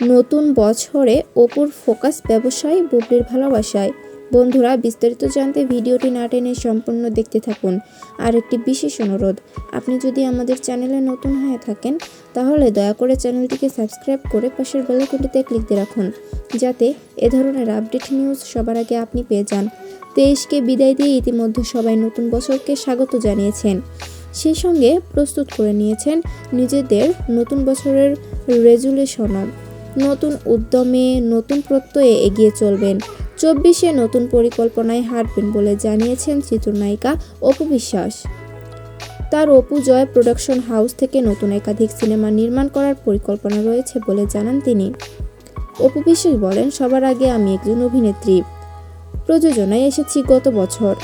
নতুন বছরে অপুর ফোকাস ব্যবসায় বুবলির ভালোবাসায়। বন্ধুরা, বিস্তারিত জানতে ভিডিওটি না টেনে সম্পূর্ণ দেখতে থাকুন। আর একটি বিশেষ অনুরোধ, আপনি যদি আমাদের চ্যানেলে নতুন হয়ে থাকেন, তাহলে দয়া করে চ্যানেলটিকে সাবস্ক্রাইব করে পাশের বেলাইকনটিতে ক্লিক দিয়ে রাখুন, যাতে এ ধরনের আপডেট নিউজ সবার আগে আপনি পেয়ে যান। তেইশকে বিদায় দিয়ে ইতিমধ্যে সবাই নতুন বছরকে স্বাগত জানিয়েছেন। সেই সঙ্গে প্রস্তুত করে নিয়েছেন নিজেদের নতুন বছরের রেজুলেশনও। নতুন উদ্যমে, নতুন প্রত্যয়ে এগিয়ে চলবেন। চব্বিশে নতুন পরিকল্পনায় হাঁটবেন বলে জানিয়েছেন চিত্রনায়িকা অপু বিশ্বাস। তার অপু জয় প্রোডাকশন হাউস থেকে নতুন একাধিক সিনেমা নির্মাণ করার পরিকল্পনা রয়েছে বলে জানান তিনি। অপু বিশ্বাস বলেন, সবার আগে আমি একজন অভিনেত্রী। প্রযোজনায় এসেছি গত বছর।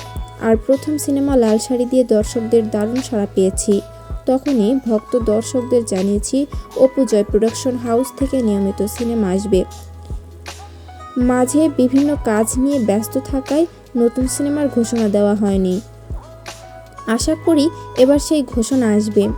আর প্রথম সিনেমা লাল শাড়ি দিয়ে দর্শকদের দারুণ সাড়া পেয়েছি। তখনই ভক্ত দর্শকদের জানিয়েছি অপুজয় প্রোডাকশন হাউস থেকে নিয়মিত সিনেমা আসবে। মাঝে বিভিন্ন কাজ নিয়ে ব্যস্ত থাকায় নতুন সিনেমার ঘোষণা দেওয়া হয়নি। আশা করি এবার সেই ঘোষণা আসবে।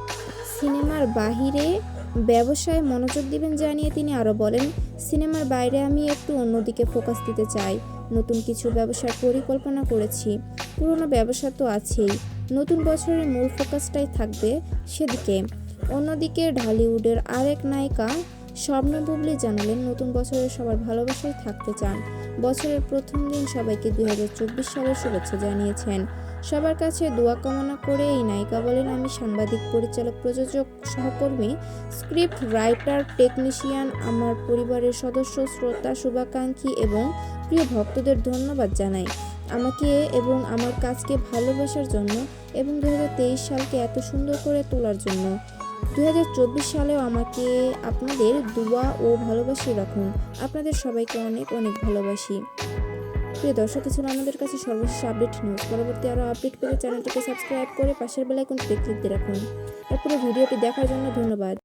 সিনেমার বাহিরে ব্যবসায় মনোযোগ দিবেন জানিয়ে তিনি আরও বলেন সিনেমার বাইরে আমি একটু অন্যদিকে ফোকাস দিতে চাই। নতুন কিছু ব্যবসার পরিকল্পনা করেছি। পুরনো ব্যবসা তো আছেই। নতুন বছরের মূল ফোকাসটাই থাকবে সেদিকে। অন্যদিকে ঢালিউডের আরেক নায়িকা স্বপ্ন বুবলি জানালেন, নতুন বছরে সবার ভালোবাসায় থাকতে চান। বছরের প্রথম দিন সবাইকে দুই হাজার চব্বিশ সালের শুভেচ্ছা জানিয়েছেন। সবার কাছে দোয়া কামনা করে এই নায়িকা বলেন, আমি সাংবাদিক, পরিচালক, প্রযোজক, সহকর্মী, স্ক্রিপ্ট রাইটার, টেকনিশিয়ান, আমার পরিবারের সদস্য, শ্রোতা, শুভাকাঙ্ক্ষী এবং প্রিয় ভক্তদের ধন্যবাদ জানাই। আমাকে এবং আমার কাজকে ভালোবাসার জন্য এবং দু হাজার তেইশ সালকে এত সুন্দর করে তোলার জন্য। দু হাজার চব্বিশ সালেও আমাকে আপনাদের দোয়া ও ভালোবাসি রাখুন। আপনাদের সবাইকে অনেক অনেক ভালোবাসি। প্রিয় দর্শক, কিছু আমাদের কাছে সর্বশেষ আপডেট নিউজ পরবর্তী আরও আপডেট পেতে চ্যানেলটিকে সাবস্ক্রাইব করে পাশের বেলায় কোনো ক্লিক দিয়ে রাখুন। এরপরে ভিডিওটি দেখার জন্য ধন্যবাদ।